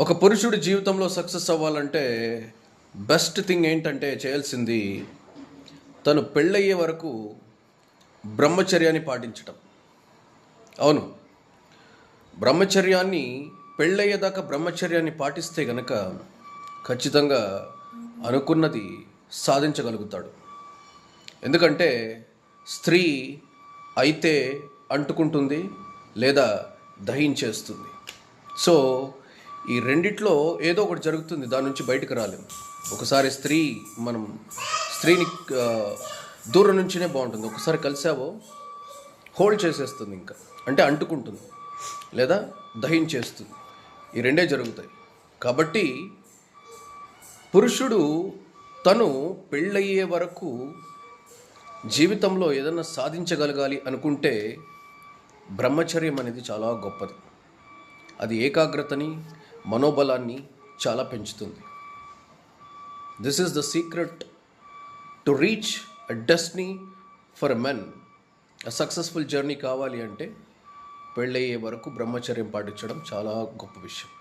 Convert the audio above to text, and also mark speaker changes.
Speaker 1: ఒక పురుషుడి జీవితంలో సక్సెస్ అవ్వాలంటే బెస్ట్ థింగ్ ఏంటంటే చేయాల్సింది తను పెళ్ళయ్యే వరకు బ్రహ్మచర్యాన్ని పాటించటం. అవును. బ్రహ్మచర్యాన్ని పెళ్ళయ్యేదాకా బ్రహ్మచర్యాన్ని పాటిస్తే గనక ఖచ్చితంగా అనుకున్నది సాధించగలుగుతాడు. ఎందుకంటే స్త్రీ అయితే అంటుకుంటుంది లేదా దహించేస్తుంది. సో ఈ రెండిట్లో ఏదో ఒకటి జరుగుతుంది దాని నుంచి బయటకు రాలేము ఒకసారి స్త్రీ మనం స్త్రీని దూరం నుంచినే బాగుంటుంది. ఒకసారి కలిసావో హోల్డ్ చేసేస్తుంది ఇంకా. అంటే అంటుకుంటుంది లేదా దహించేస్తుంది. ఈ రెండే జరుగుతాయి. కాబట్టి పురుషుడు తను పెళ్ళయ్యే వరకు జీవితంలో ఏదన్నా సాధించగలగాలి అనుకుంటే బ్రహ్మచర్యం అనేది చాలా గొప్పది. అది ఏకాగ్రతని మనోబలాన్ని చాలా పెంచుతుంది. This is the secret to reach a destiny for men a successful journey కావాలి అంటే పెళ్ళయ్యే వరకు బ్రహ్మచర్యం పాటించడం చాలా గొప్ప విషయం.